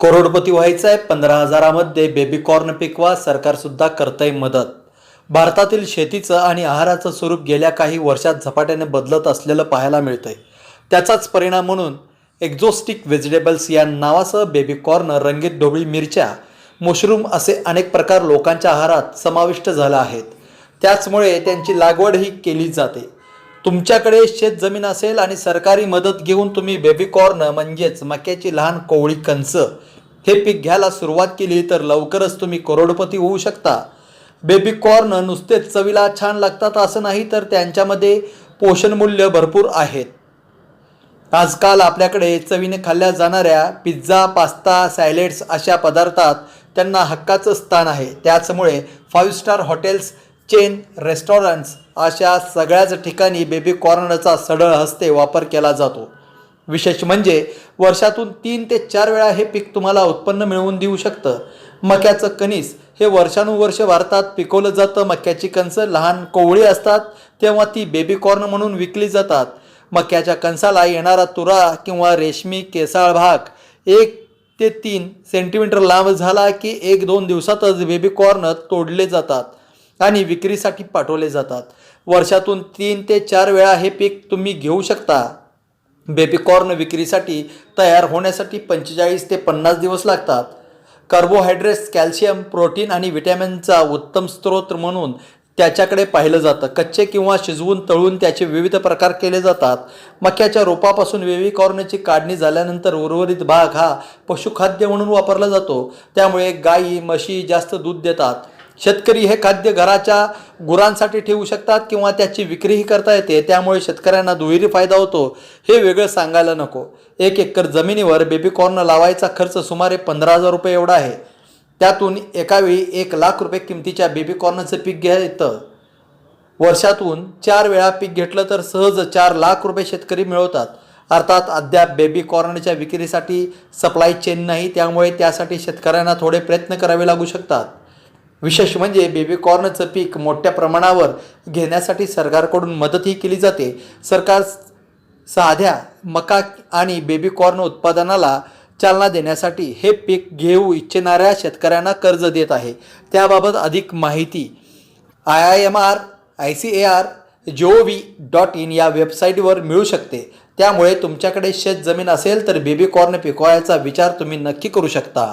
करोडपती व्हायचं आहे पंधरा हजारामध्ये बेबी कॉर्न पिकवा सरकारसुद्धा करतंय मदत. भारतातील शेतीचं आणि आहाराचं स्वरूप गेल्या काही वर्षात झपाट्याने बदलत असलेलं पाहायला मिळतंय. त्याचाच परिणाम म्हणून एक्झोस्टिक व्हेजिटेबल्स या नावासह बेबी कॉर्न रंगीत ढोबळी मिरच्या मशरूम असे अनेक प्रकार लोकांच्या आहारात समाविष्ट झाले आहेत. त्याचमुळे त्यांची लागवडही केली जाते. तुमच्याकडे शेत जमीन असेल आणि सरकारी मदत घेऊन तुम्ही बेबी कॉर्न म्हणजेच मक्याची लहान कोवळी कंस हे पीक घ्यायला सुरुवात केली तर लवकरच तुम्ही करोडपती होऊ शकता. बेबी कॉर्न नुसतेच चवीला छान लागतात असं नाही तर त्यांच्यामध्ये पोषणमूल्य भरपूर आहेत. आजकाल आपल्याकडे चवीने खाल्ल्या जाणाऱ्या पिझ्झा पास्ता सॅलेड्स अशा पदार्थात त्यांना हक्काचं स्थान आहे. त्याचमुळे five star hotels chain restaurants अशा सगळ्याच ठिकाणी बेबी कॉर्नचा सढळ हस्ते वापर केला जातो. विशेष म्हणजे वर्षातून तीन ते चार वेळा हे पीक तुम्हाला उत्पन्न मिळवून देऊ शकतं. मक्याचं कणीस हे वर्षानुवर्ष भारतात पिकवलं जातं मक्याची कणसं लहान कोवळी असतात तेव्हा ती बेबी कॉर्न म्हणून विकली जातात. मक्याच्या कणसाला येणारा तुरा किंवा रेशमी केसाळ भाग एक ते तीन सेंटीमीटर लांब झाला की एक दोन दिवसातच बेबी कॉर्न तोडले जातात. आणि विक्रीसाठी पाठवले जातात. वर्षातून तीन ते चार वेळा हे पीक तुम्ही घेऊ शकता. बेबीकॉर्न विक्रीसाठी तयार होण्यासाठी पंचेचाळीस ते पन्नास दिवस लागतात. कार्बोहायड्रेट्स कॅल्शियम प्रोटीन आणि विटॅमिनचा उत्तम स्रोत म्हणून त्याच्याकडे पाहिलं जातं. कच्चे किंवा शिजवून तळून त्याचे विविध प्रकार केले जातात. मक्याच्या रोपापासून वेबीकॉर्नची काढणी झाल्यानंतर उर्वरित भाग हा पशुखाद्य म्हणून वापरला जातो. त्यामुळे गायी म्हशी जास्त दूध देतात. शेतकरी हे खाद्य घराच्या गुरांसाठी ठेवू शकतात किंवा त्याची विक्रीही करता येते. त्यामुळे शेतकऱ्यांना दुहेरी फायदा होतो. हे वेगळं सांगायला नको. एक एकर जमिनीवर बेबी कॉर्न लावायचा खर्च सुमारे पंधरा हजार रुपये एवढा आहे. त्यातून एकावेळी एक लाख रुपये किमतीच्या बेबी कॉर्नचं पीक घ्या येतं वर्षातून चार वेळा पीक घेतलं तर सहज चार लाख रुपये शेतकरी मिळवतात. अर्थात अद्याप बेबी कॉर्नच्या विक्रीसाठी सप्लाय चेन नाही. त्यामुळे त्यासाठी शेतकऱ्यांना थोडे प्रयत्न करावे लागू शकतात. विशेष म्हणजे बेबी कॉर्नचं पीक मोठ्या प्रमाणावर घेण्यासाठी सरकारकडून मदतही केली जाते. सरकार साध्या मका आणि बेबी कॉर्न उत्पादनाला चालना देण्यासाठी हे पीक घेऊ इच्छिणाऱ्या शेतकऱ्यांना कर्ज देत आहे. त्याबाबत अधिक माहिती I I M R I C A R G O V dot in या वेबसाईटवर मिळू शकते. त्यामुळे तुमच्याकडे शेत जमीन असेल तर बेबी कॉर्न पिकवायचा विचार तुम्ही नक्की करू शकता.